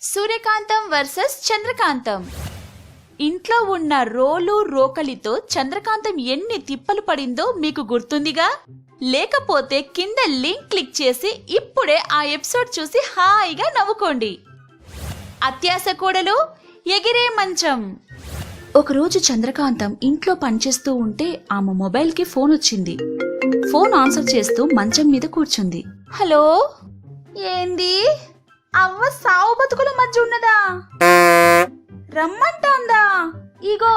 సూర్యకాంతం versus చంద్రకాంతం. ఇంట్లో ఉన్న రోలు రోకలితో చంద్రకాంతం ఎన్ని తిప్పలు పడిందో మీకు గుర్తుందిగా? లేకపోతే కింద లింక్ క్లిక్ చేసి ఇప్పుడే ఆ ఎపిసోడ్ చూసి హాయిగా నవ్వుకోండి. అత్యాస కోడలు ఎగిరే మంచం. ఒకరోజు చంద్రకాంతం ఇంట్లో పనిచేస్తూ ఉంటే ఆమె మొబైల్కి ఫోన్ వచ్చింది. ఫోన్ ఆన్సర్ చేస్తూ మంచం మీద కూర్చుంది. హలో? ఏంది? అవ్వ సావు బతుకుల మధ్య ఉన్నదా? రమ్మంటాందా? ఇగో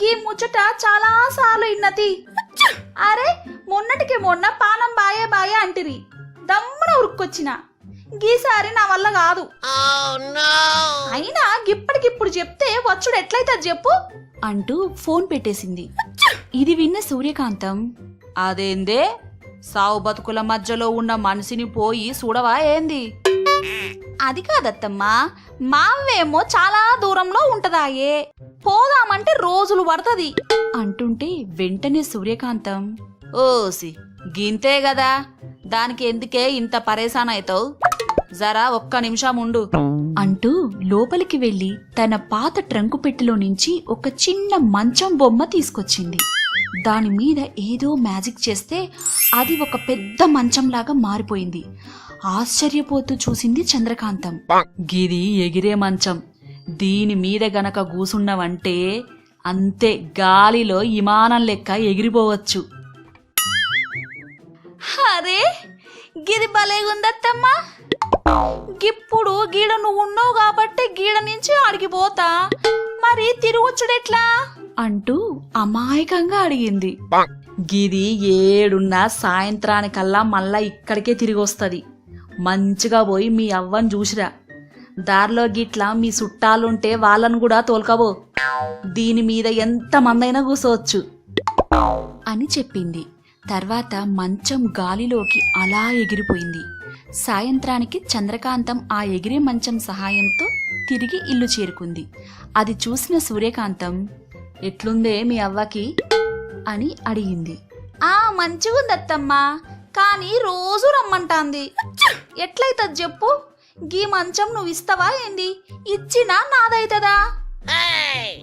గీ ముచ్చట చాలా సార్లు ఇన్నతి అరే మొన్నటికి మొన్న పానం బాయే బాయే అంటిరి. దమ్మున ఉరుక్కొచ్చిన. గీసారి నా వల్ల కాదు. అయినా గిప్పటికిప్పుడు చెప్తే వచ్చుడు ఎట్లయితే చెప్పు అంటూ ఫోన్ పెట్టేసింది. ఇది విన్న సూర్యకాంతం అదేందే? సావు బతుకుల మధ్యలో ఉన్న మనిషిని పోయి చూడవా ఏంది? అది కాదత్తమ్మా మావేమో చాలా దూరంలో ఉంటదాయే. పోదామంటే రోజులు పడుతుంది. అంటుంటే వెంటనే సూర్యకాంతం ఓసి గింతే గదా దానికి ఎందుకే ఇంత పరేశాన్ అవుతావు జరా ఒక్క నిమిషం ఉండు. అంటూ లోపలికి వెళ్ళి తన పాత ట్రంకు పెట్టెలో నుంచి ఒక చిన్న మంచం బొమ్మ తీసుకొచ్చింది. దాని మీద ఏదో మ్యాజిక్ చేస్తే అది ఒక పెద్ద మంచంలాగా మారిపోయింది. ఆశ్చర్యపోతూ చూసింది చంద్రకాంతం. గిది ఎగిరే మంచం. దీని మీద గనక కూసున్నవంటే అంతే గాలిలో విమానం లెక్క ఎగిరిపోవచ్చు. అరే గిది భలేగుందత్తమ్మా గిప్పుడు గీడ నువ్వు ఉన్నావు కాబట్టి గీడ నుంచి అడిగిపోతా మరి తిరగొచ్చుడెట్లా అంటూ అమాయకంగా అడిగింది. గిది ఏడున్నా సాయంత్రానికల్లా మళ్ళా ఇక్కడికే తిరిగి వస్తుంది మంచిగా పోయి మీ అవ్వని చూసిరా. దారిలో గిట్లా మీ చుట్టాలుంటే వాళ్ళను కూడా తోలుకబో దీని మీద ఎంత మందైనా కూసోవచ్చు. అని చెప్పింది. తర్వాత మంచం గాలిలోకి అలా ఎగిరిపోయింది. సాయంత్రానికి చంద్రకాంతం ఆ ఎగిరే మంచం సహాయంతో తిరిగి ఇల్లు చేరుకుంది. అది చూసిన సూర్యకాంతం ఎట్లుందే మీ అవ్వకి? అని అడిగింది. ఆ మంచిగుందత్తమ్మా. కానీ రోజు రమ్మంటాంది. ఎట్లయితది చెప్పు? గీ మంచం నువ్వు ఇస్తావా ఏంది? ఇచ్చినా నాదైతదా?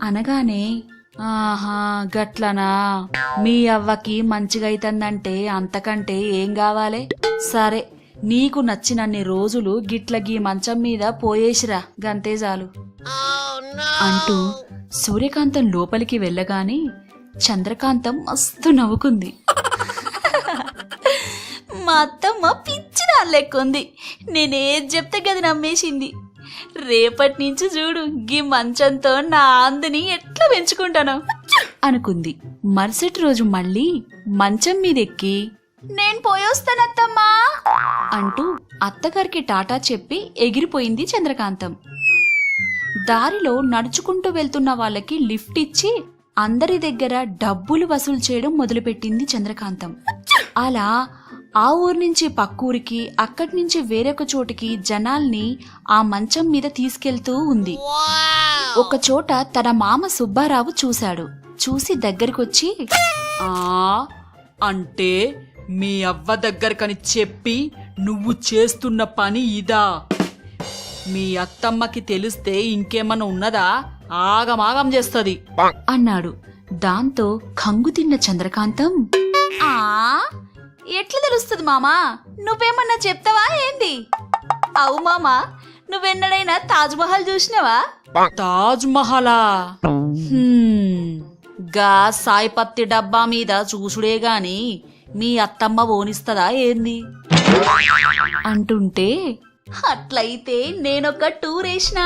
అనగానే ఆహా గట్లనా? మీ అవ్వకి మంచిగా అంతకంటే ఏం కావాలే సరే నీకు నచ్చినన్ని రోజులు గిట్ల గీ మంచం మీద పోయేసిరా గంతే చాలు. అంటూ సూర్యకాంతం లోపలికి వెళ్ళగానే చంద్రకాంతం మస్తు నవ్వుకుంది. మా అత్తమ్మ పిచ్చి లెక్కుంది నేనేది చెప్తే గది నమ్మేసింది. రేపటి నుంచి చూడు గీ మంచంతో నా అందుని ఎట్లా పెంచుకుంటాను. అనుకుంది. మరుసటి రోజు మళ్ళీ మంచం మీదెక్కి నేను పోయొస్తానత్తమ్మా అంటూ అత్తగారికి టాటా చెప్పి ఎగిరిపోయింది చంద్రకాంతం. దారిలో నడుచుకుంటూ వెళ్తున్న వాళ్ళకి లిఫ్ట్ ఇచ్చి అందరి దగ్గర డబ్బులు వసూలు చేయడం మొదలుపెట్టింది చంద్రకాంతం. అలా ఆ ఊరు నుంచి పక్కూరికి అక్కడి నుంచి వేరొక చోటికి జనాల్ని ఆ మంచం మీద తీసుకెళ్తూ ఉంది. ఒక చోట తన మామ సుబ్బారావు చూశాడు. చూసి దగ్గరికొచ్చి ఆ అంటే మీ అవ్వ దగ్గరకని చెప్పి నువ్వు చేస్తున్న పని ఇదా? మీ అత్తమ్మకి తెలిస్తే ఇంకేమన్నా ఉన్నదా? ఆగమాగం చేస్తుంది. అన్నాడు. దాంతో కంగు తిన్న చంద్రకాంతం ఆ ఎట్లా తెలుస్తుంది మామా? నువ్వేమన్నా చెప్తావా ఏంది? అవు మామా నువ్వెన్నడైనా తాజ్ మహల్ చూసినావా? తాజ్ మహలా? గా సాయిపత్తి డబ్బా మీద చూసుడే గాని మీ అత్తమ్మ ఓనిస్తదా ఏంది? అంటుంటే అట్లయితే నేనొక టూర్ వేసిన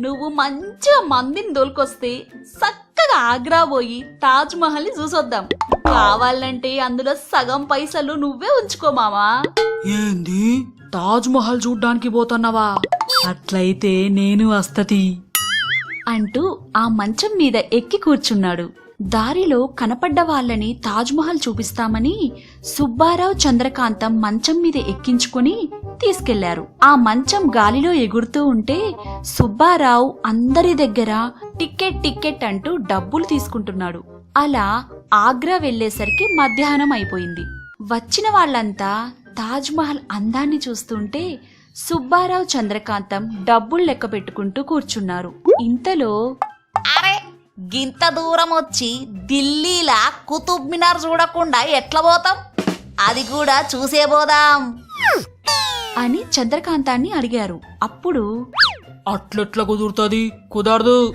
నువ్వు మంచిగా మందిని దొరికొస్తే చక్కగా ఆగ్రా పోయి తాజ్ మహల్ని చూసొద్దాం. కావాలంటే అందులో సగం పైసలు నువ్వే ఉంచుకో మామా. ఏంది? తాజ్ మహల్ చూడ్డానికి పోతున్నావా? అట్లయితే నేను వస్తతి అంటూ ఆ మంచం మీద ఎక్కి కూర్చున్నాడు. దారిలో కనపడ్డ వాళ్ళని తాజ్మహల్ చూపిస్తామని సుబ్బారావు చంద్రకాంతం మంచం మీద ఎక్కించుకుని తీసుకెళ్ళారు. ఆ మంచం గాలిలో ఎగురుతూ ఉంటే సుబ్బారావు అందరి దగ్గర టికెట్ టికెట్ అంటూ డబ్బులు తీసుకుంటున్నాడు. అలా ఆగ్రా వెళ్ళేసరికి మధ్యాహ్నం అయిపోయింది. వచ్చిన వాళ్ళంతా తాజ్మహల్ అందాన్ని చూస్తుంటే సుబ్బారావు చంద్రకాంతం డబ్బులు లెక్క పెట్టుకుంటూ కూర్చున్నారు. ఇంతలో అరే గింత దూరం వచ్చి ఢిల్లీలా కుతుబ్ మినార్ చూడకుండా ఎట్లా పోతాం? అది కూడా చూసే పోదాం. అని చంద్రకాంతాన్ని అడిగారు. అప్పుడు అట్లెట్లా కుదురుతుంది? కుదరదు.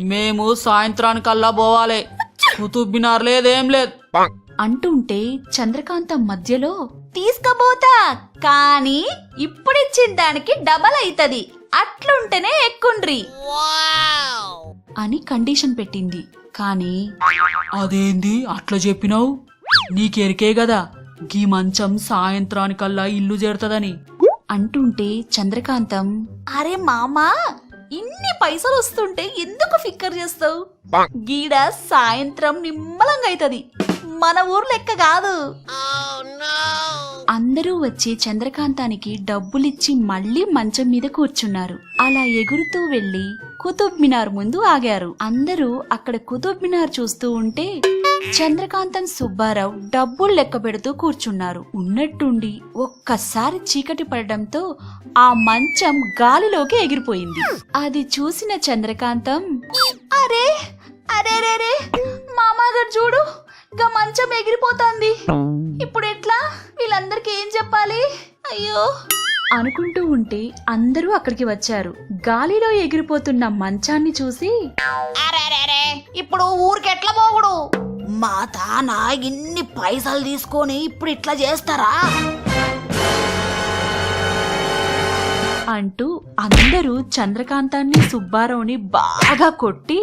మేము సాయంత్రానికల్లా పోవాలి. కుతుబ్ మినార్ లేదేం లేదు. అంటుంటే చంద్రకాంతం మధ్యలో తీసుకపోతా. కానీ ఇప్పుడిచ్చిన దానికి డబల్ అయితది. అట్లుంటేనే ఎక్కుండ్రి. అని కండిషన్ పెట్టింది. కానీ అదేంది? అట్లా చెప్పినావు? నీకెరికే కదా గీ మంచం సాయంత్రానికల్లా ఇల్లు చేరుతుందని. అంటుంటే చంద్రకాంతం అరే మామా ఇన్ని పైసలు వస్తుంటే ఎందుకు ఫిక్కర్ చేస్తావు? గీడ సాయంత్రం నిమ్మలంగా అవుతుంది మన ఊరు లెక్క కాదు అందరూ వచ్చి చంద్రకాంతానికి డబ్బులిచ్చి మళ్ళీ మంచం మీద కూర్చున్నారు. అలా ఎగురుతూ వెళ్ళి కుతుబ్ మినార్ ముందు ఆగారు. అందరూ అక్కడ కుతుబ్ మినార్ చూస్తూ ఉంటే చంద్రకాంతం సుబ్బారావు డబ్బులు లెక్క పెడుతూ కూర్చున్నారు. ఉన్నట్టుండి ఒక్కసారి చీకటి పడడంతో ఆ మంచం గాలిలోకి ఎగిరిపోయింది. అది చూసిన చంద్రకాంతం అరే అరే రే రే మామాగారు చూడు గా మంచం ఎగిరిపోతుంది. ఇప్పుడు ఎట్లా? వీళ్ళందరికీ ఏం చెప్పాలి? అయ్యో. అనుకుంటూ ఉంటే అందరూ అక్కడికి వచ్చారు. గాలిలో ఎగిరిపోతున్న మంచాన్ని చూసి అరే ఇప్పుడు ఊరికి ఎట్లా పోగుడు మా తాన ఇన్ని పైసలు తీసుకొని ఇప్పుడు ఇట్లా చేస్తారా? అంటూ అందరూ చంద్రకాంతాన్ని సుబ్బారావుని బాగా కొట్టి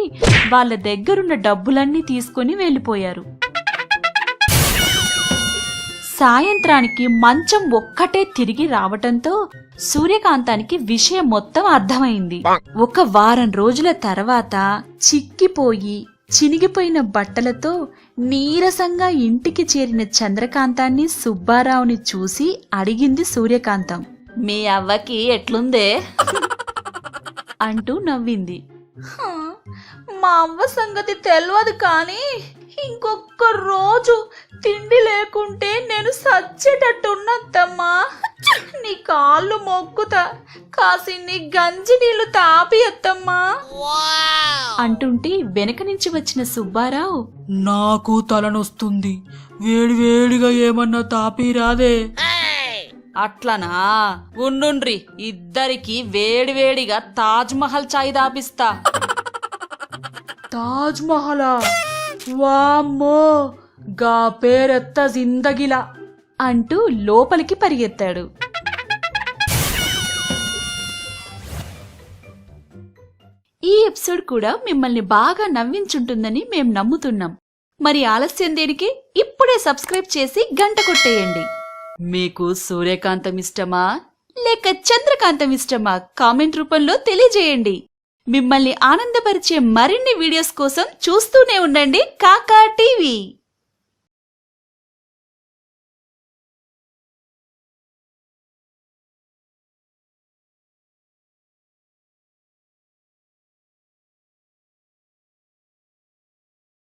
వాళ్ళ దగ్గరున్న డబ్బులన్నీ తీసుకుని వెళ్ళిపోయారు. సాయంత్రానికి మంచం ఒక్కటే తిరిగి రావటంతో సూర్యకాంతానికి విషయం మొత్తం అర్థమైంది. ఒక వారం రోజుల తర్వాత చిక్కిపోయి చినిగిపోయిన బట్టలతో నీరసంగా ఇంటికి చేరిన చంద్రకాంతాన్ని సుబ్బారావుని చూసి అడిగింది సూర్యకాంతం. మీ అవ్వకి ఎట్లుందే? అంటూ నవ్వింది. మా అవ్వ సంగతి తెలియదు కానీ లేకుంటే నేను సచ్చేటట్టున్నద్దమ్మా నీ కాళ్ళు మొక్కుతా కాసిన్ని గంజి నీళ్ళు తాపి అత్తమ్మా అంటుంటే వెనక నుంచి వచ్చిన సుబ్బారావు నాకు తలనొస్తుంది. వేడి వేడిగా ఏమన్నా తాపి రాదే అట్లనా? ఉండుండ్రి ఇద్దరికి వేడివేడిగా తాజ్ మహల్ చాయ్ దాపిస్తా తాజ్ మహలా? వామ్మో. గా పేరెత్త జిందగిలా అంటూ లోపలికి పరిగెత్తాడు. ఈ ఎపిసోడ్ కూడా మిమ్మల్ని బాగా నవ్వించుంటుందని మేం నమ్ముతున్నాం. మరి ఆలస్యం దేనికి? ఇప్పుడే సబ్స్క్రైబ్ చేసి గంట కొట్టేయండి. మీకు సూర్యకాంతం ఇష్టమా? లేక చంద్రకాంతం ఇష్టమా? కామెంట్ రూపంలో తెలియజేయండి. మిమ్మల్ని ఆనందపరిచే మరిన్ని వీడియోస్ కోసం చూస్తూనే ఉండండి కాకా టీవీ.